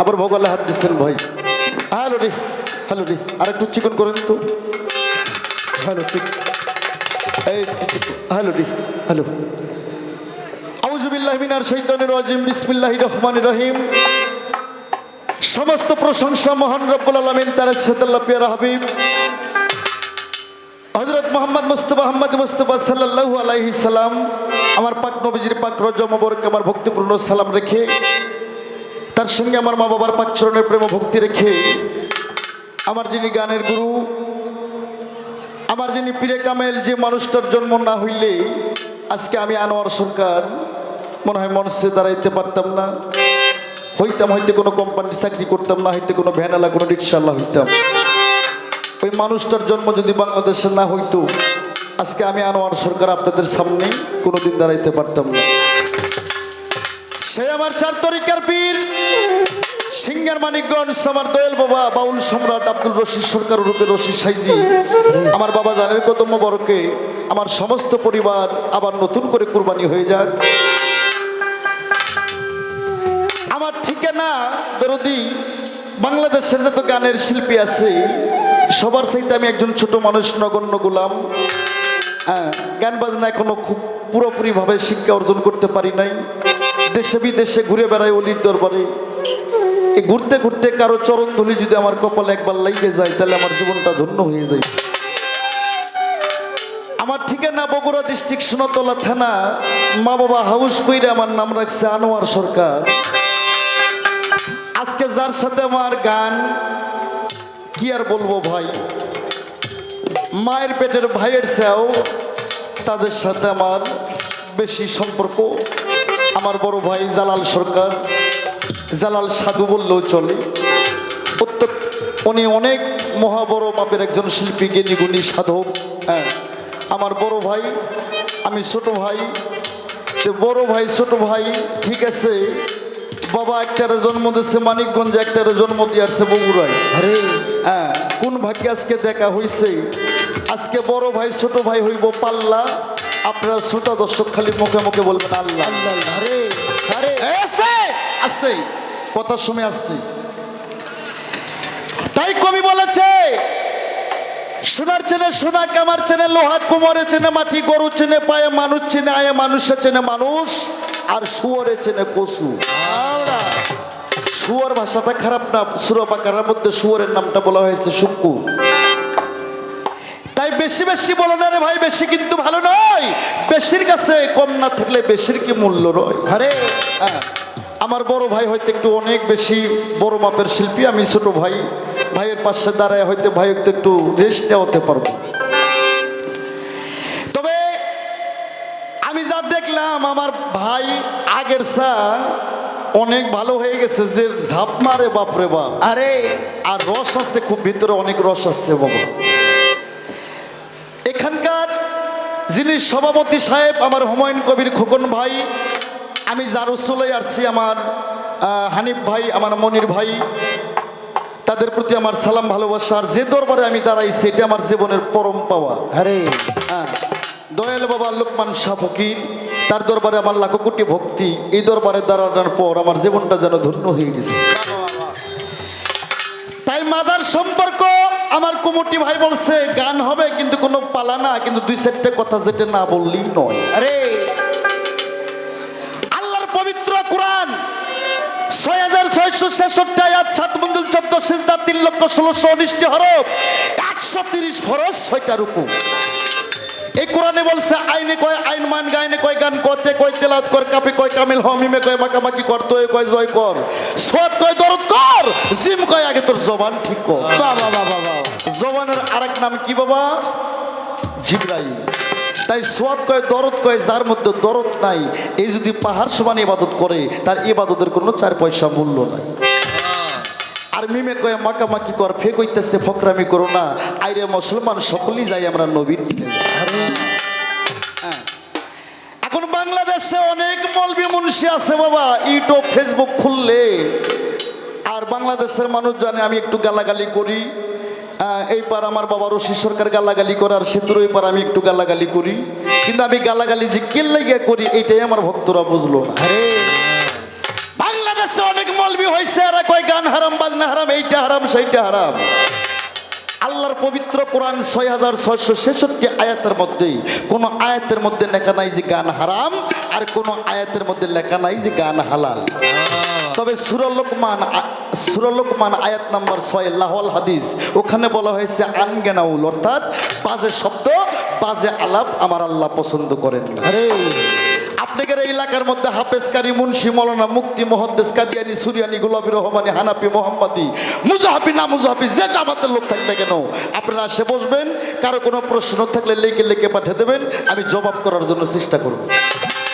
আবার ভোগালে হাত দিচ্ছেন ভাই। হ্যালো রে হ্যালো রে আর একটু চিকন করেন তো। হ্যালো এই, হ্যালো রে, হ্যালো। সমস্ত প্রশংসা মহান রব্বুল আমার পাক নবীজির পাক রজমবরকে আমার ভক্তিপূর্ণ সালাম রেখে তার সঙ্গে আমার মা বাবার পাক চরণের প্রেম ভক্তি রেখে আমার যিনি গানের গুরু, আমার যিনি পীরে কামেল, যে মানুষটার জন্ম না হইলে আজকে আমি আনোয়ার সরকার, মনে হয় মনসে দাঁড়াইতে পারতাম না। হইতাম হয়তো কোনো কোম্পানির চাকরি করতাম না হয়তো কোনো ভ্যানালা কোনো রিক্সাওয়ালা হইতাম। ওই মানুষটার জন্ম যদি বাংলাদেশে না হইতো, আজকে আমি আনোয়ার সরকার আপনাদের সামনে কোনোদিন দাঁড়াইতে পারতাম না। সে আমার চার তরিকার পীর। সিঙ্গার মানিকগঞ্জ, আমার দয়াল বাবা, বাউল সম্রাট আব্দুল রশিদ সরকার রূপে রশিদ সাইজি। আমার বাবা জানের কত বড়কে আমার সমস্ত পরিবার আবার নতুন করে কুরবানি হয়ে যাক। আমার ঠিকানা দরদি, বাংলাদেশের যত গানের শিল্পী আছে, সবার চাইতে আমি একজন ছোট মানুষ, নগণ্য গুলাম। হ্যাঁ গান বাজনা এখনও খুব পুরোপুরিভাবে শিক্ষা অর্জন করতে পারি নাই। দেশে বিদেশে ঘুরে বেড়াই অলির দরবারে। এই ঘুরতে ঘুরতে কারও চরণ ধুলি যদি আমার কপালে একবার লাইগে যায়, তাহলে আমার জীবনটা ধন্য হয়ে যায়। আমার ঠিকানা বগুড়া ডিস্ট্রিক্ট সোনাতলা থানা। মা বাবা হাউস কইরে আমার নাম রাখছে আনোয়ার সরকার। আজকে যার সাথে আমার গান, কি আর বলব ভাই? মায়ের পেটের ভাইয়ের চেয়েও তাদের সাথে আমার বেশি সম্পর্ক। আমার বড় ভাই জালাল সরকার। জালাল সাধু বললেও চলে। প্রত্যেক উনি অনেক মহাবড় মাপের একজন শিল্পী জ্ঞানী গুণী সাধক হ্যাঁ। আমার বড় ভাই আমি ছোট ভাই। বড় ভাই ছোট ভাই ঠিক আছে। বাবা একটারে জন্ম দিয়েছে মানিকগঞ্জে একটারে জন্ম দিয়ে আসছে বগুড়ায়। আরে। হ্যাঁ কোন ভাগ্যে আজকে দেখা হয়েছে আজকে বড় ভাই ছোট ভাই হইব পাল্লা। আপনারা শ্রোতা দর্শক খালি মুখে মুখে বলবেন আল্লাহ। আস্তে কথার সময় আসতে। তাই কবি বলেছে, সোনার চেনে সোনা, কামার চেনে লোহা কুমরে চেনে মাটি গরু চেনে পায়ে মানুষ, চেনে আয়ে মানুষে চেনে মানুষ, আর শুয়োরে চেনে কসু শুয়োর ভাষাটা খারাপ না সুরবাকার মধ্যে শুয়োরের নামটা বলা হয়েছে শুক্কু। তাই বেশি বেশি বলো না রে ভাই বেশি কিন্তু ভালো নয়। বেশির কাছে কম না থাকলে বেশির কি মূল্য রয়? আরে। হ্যাঁ আমার বড় ভাই হয়তো একটু অনেক বেশি বড় মাপের শিল্পী আমি ছোট ভাই। ভাইয়ের পাশে দাঁড়ায় হয়তো ভাই একটু একটু রেস্ট নেওয়াতে পারব। তবে আমি যা দেখলাম আমার ভাই আগের সা অনেক ভালো হয়ে গেছে যে ঝাপ মারে বাপরে বাপ। আরে। আর রস আছে খুব ভিতরে অনেক রস আছে বাবা। যিনি সভাপতি সাহেব আমার হুমায়ুন কবির খোকন ভাই আমি জারুসুলে আসছি আমার হানিফ ভাই আমার মনির ভাই তাদের প্রতি আমার সালাম ভালোবাসা আর যে দরবারে আমি দাঁড়াইছি এটা আমার জীবনের পরম পাওয়া। আরে। হ্যাঁ। দয়াল বাবা লোকমান শাহ ফকির তার দরবারে আমার লাখো কোটি ভক্তি এই দরবারে দাঁড়ানোর পর আমার জীবনটা যেন ধন্য হয়ে গেছে। তাই মাদার সম্পর্ক আমার কুমুটি ভাই বলছে গান হবে কিন্তু কোনো পালা না কিন্তু দুই চারটে কথা যেটা না বললেই নয়। আরে। আল্লাহর পবিত্র কোরআন ছয় হাজার ছয়শো ছেষট্টি আয়াত সাত মন্দির চোদ্দ সিজদা তিন লক্ষ ষোলোশো উনিশটি হরফ একশো তিরিশ ফরজ ছয়টা রুকু। এই কোরআনে বলছে আইনে কয় আইন মান গাইনে কয় গান করতে কয় তেলাত কর কাপি কয় কামিল হমিমে কয় মাকামাকি কর কয় জয় কর সোয়াদ কয় দরদ কর জিম কয় আগে তোর জবান ঠিক কর। বাবা বাবা নাম কি বাবা? জিব্রাইল। তাই সোয়াদ কয়, দরদ কয়, যার মধ্যে দরদ নাই, এই যদি পাহাড় সমান ইবাদত করে, তার ইবাদতের কোনো চার পয়সা মূল্য নাই। আর মিমে কয়ে মাকামাকি কর, ফেক হইতেছে, ফকরামি করো না। আইরে মুসলমান, সকলেই যাই আমরা দিনে হ্যাঁ। এখন বাংলাদেশে অনেক মলবি মুন্সি আছে বাবা, ইউটিউব ফেসবুক খুললে। আর বাংলাদেশের মানুষ জানে, আমি একটু গালাগালি করি। এই পার আমার বাবা রশি সরকার গালাগালি করে আর সেতুর ওই পার আমি একটু গালাগালি করি। কিন্তু আমি গালাগালি যে কে লেগে করি এইটাই আমার ভক্তরা বুঝলো না। আরে। বাংলাদেশে অনেক মলবি হয়েছে এরা কয় গান হারাম সেইটা হারাম। আল্লাহর পবিত্র কোরআন ছয় হাজার ছয়শো ছেষট্টি আয়াতের মধ্যেই কোনো আয়াতের মধ্যে লেখা নাই যে গান হারাম আর কোনো আয়াতের মধ্যে লেখা নাই যে গান হালাল। তবে সুরলোকমান সুরলোকমান আয়াত নাম্বার ছয় লাহল হাদিস ওখানে বলা হয়েছে আনগেনাউল অর্থাৎ বাজে শব্দ বাজে আলাপ আমার আল্লাহ পছন্দ করেন আরে। আপনাদের এই এলাকার মধ্যে হাফেজ কারি মুন্সি মৌলানা মুক্তি মহদ্দেস কাদিয়ানি সুরিয়ানি গোলাপি রহমানি হানাপি মোহাম্মদি মুজাহাবি না মুজাহাবি যে জামাতের লোক থাকলে কেন? আপনারা আসে বসবেন কারও কোনো প্রশ্ন থাকলে লেখে লেখে পাঠিয়ে দেবেন আমি জবাব করার জন্য চেষ্টা করব।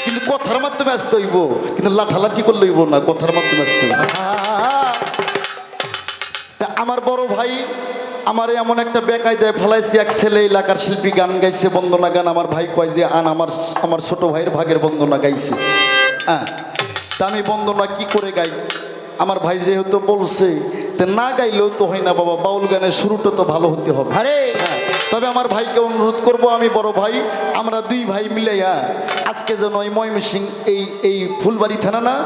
কিন্তু কথার মাধ্যমে আসতে হইব কিন্তু লাঠালাঠি করলে হইব না কথার মাধ্যমে আসতে হইব। তা আমার বড় ভাই আমার এমন একটা বেকায়দায় ফেলাইছি এক ছেলে এলাকার শিল্পী গান গাইছে বন্দনা গান। আমার ভাই কয় যে আন আমার আমার ছোট ভাইয়ের ভাগের বন্দনা গাইছে। হ্যাঁ তা আমি বন্দনা কি করে গাই? আমার ভাই যেহেতু বলছে তে না গাইলেও তো হয় না বাবা বাউল গানের শুরুটা তো ভালো হতে হবে। আরে! হ্যাঁ, তবে আমার ভাইকে অনুরোধ করব, আমি বড় ভাই, আমরা দুই ভাই মিলাইয়া আজকে যেন ওই ময়মনসিং, এই এই ফুলবাড়ি থানা না,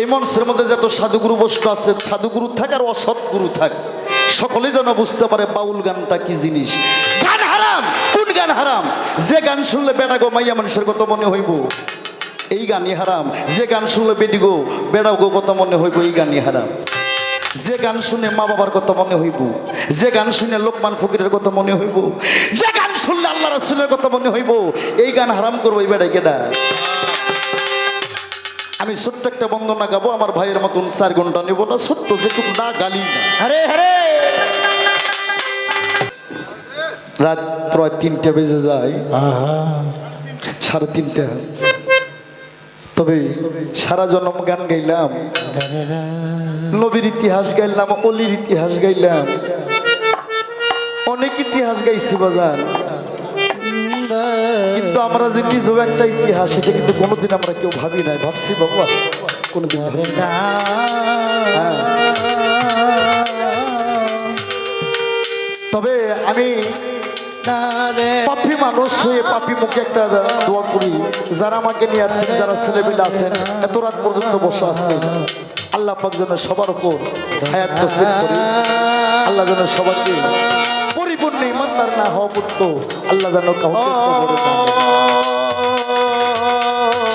এই মনসের মধ্যে যত সাধুগুরু বস্তু আছে, সাধুগুরু থাক আর অসৎ গুরু থাক, সকলে যেন বুঝতে পারে বাউল গানটা কি জিনিস। গান হারাম, কোন গান হারাম? যে গান শুনলে বেটা গো মাইয়া মানুষের কত মনে হইব, এই গানই হারাম। যে গান শুনলে বেটি গো, বেড়াও গো কত মনে হইব, এই গানই হারাম। যে গান শুনে মা বাবার কথা মনে হইব যে গান শুনে লোকমান ফকিরের কথা মনে হইব যে গান শুনলে আল্লাহ রাসুলের কথা মনে হইব এই গান হারাম করব এই বেড়াই কেডা? আমি ছোট্ট একটা বন্দনা গাবো আমার ভাইয়ের মতন চার ঘণ্টা নেব না ছোট্ট যেটুকু না গালি না। আরে আরে! রাত প্রায় তিনটে বেজে যায় সাড়ে তিনটা। তবে সারা জন্ম গান গাইলাম। নবীর ইতিহাস গাইলাম, অলির ইতিহাস গাইলাম। অনেক ইতিহাস গাইছি বাজার কিন্তু আমরা যে নিজেও একটা ইতিহাস, এটা কিন্তু কোনোদিন আমরা কেউ ভাবি নাই। ভাবছি বাবা, কোনোদিন ভাবি তবে আমি পাপি মানুষ হয়ে পাপি মুখে একটা দোয়া করি যারা আমাকে নিয়ে আসছেন যারা ছেলেমেলে আছেন এত রাত পর্যন্ত বসে আছে আল্লাহ পাক যেন সবার উপর হায়াত নসিব করি আল্লাহ যেন সবাইকে পরিপূর্ণ ইমানদার না হওয়া পড়তো আল্লাহ যেন কাউকে।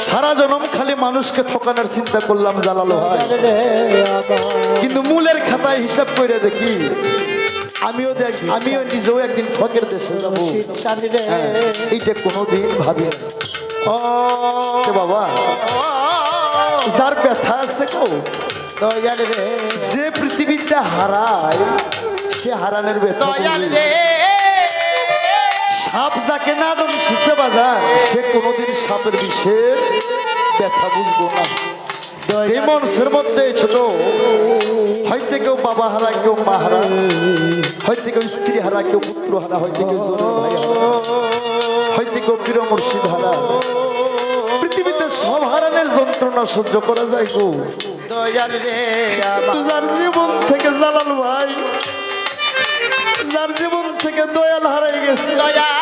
সারা জনম খালি মানুষকে ঠকানোর চিন্তা করলাম জালালো হয় কিন্তু মূলের খাতায় হিসাব করে দেখি আমিও দেখ আমিও নিজেও একদিন ঠকের দেশে যাব। হ্যাঁ, এইটা কোনোদিন ভাবি না। এ বাবা যার ব্যথা আছে কো যে পৃথিবীতে হারায় সে হারানোর ব্যথা। সাপ যাকে না দম শিখে বাজার সে কোনোদিন সাপের বিষের ব্যথা বুঝব না। এই মনসের মধ্যে ছোট বাবা হারা কেউ মা হারা হয়তো কেউ স্ত্রী হারা কেউ পুত্র হারা হয়তো কেউ জোরের ভাই হারা। হয়তো কেউ প্রিয় মুর্শিদ হারা। পৃথিবীতে সব হারানোর যন্ত্রণা সহ্য করা যায় গো। যার জীবন থেকে জালাল ভাই যার জীবন থেকে দয়াল হারাই গেছে। এই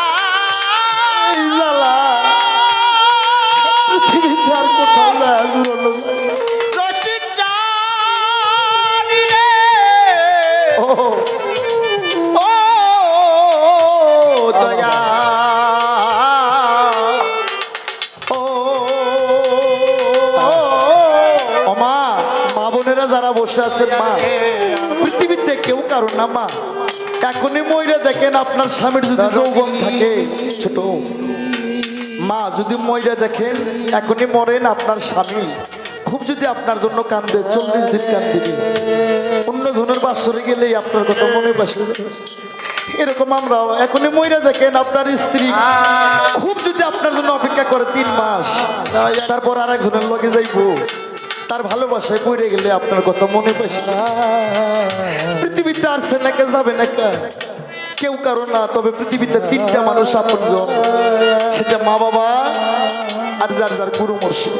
বোনেরা যারা বসে আছেন মা পৃথিবীতে কেউ কারও না মা। এখনই ময়রা দেখেন আপনার স্বামীর যদি যৌবন থাকে ছোট। মা যদি ময়রা দেখেন এখনই মরেন আপনার স্বামী। খুব যদি আপনার জন্য কান্দে চল্লিশ দিন কান্দিবি। অন্য জনের বাসরে গেলেই আপনার কথা মনে বাসে এরকম আমরাও এখনই ময়রা দেখেন আপনার স্ত্রী। খুব যদি আপনার জন্য অপেক্ষা করে তিন মাস তারপর আর একজনের লগে যাইবো। তার ভালোবাসায় পড়ে গেলে আপনার কথা মনে পাইছে না। পৃথিবীতে আর সেনাকে যাবে না কা? কেউ কারও না, তবে পৃথিবীতে তিনটা মানুষ আপনজন। সেটা মা বাবা আর যার যার গুরু মুর্শিদ।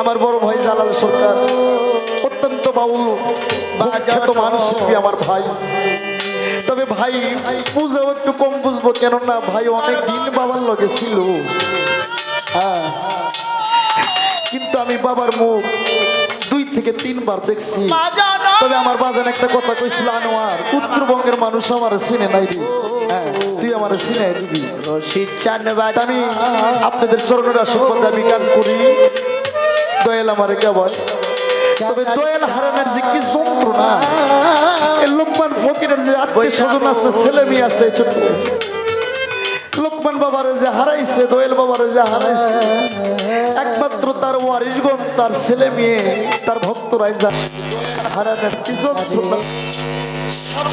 আমার বড় ভাই জালাল সরকার, অত্যন্ত বাউল খ্যাত মানুষ আমার ভাই। তবে ভাই, বুঝেও একটু কম বুঝব, কেননা ভাই অনেক দিন বাবার লগে ছিল। আমি বাবার মুখ দুই থেকে তিনবার দেখছি। তবে আমার বাজান একটা কথা কইছিল আনোয়ার উত্তরবঙ্গের মানুষ আমার চিনে নাই রে। হ্যাঁ তুই আমার চিনে দিবি। রশিদ চান তা আমি আপনাদের চরণের আশীর্বাদ আমি গান করি। দয়াল আমার কেবল তবে দয়াল হারানোর যে কি যন্ত্রণা লোকমান ফকিরের যে আত্মীয় স্বজন আছে ছেলে মেয়ে আছে ছোট লোকমান বাবারে যে হারাইছে, দোয়েল বাবারে যে হারাইছে। একমাত্র তার ওয়ারিশগণ তার ছেলে মেয়ে, তার ভক্তরাই যা হারানোর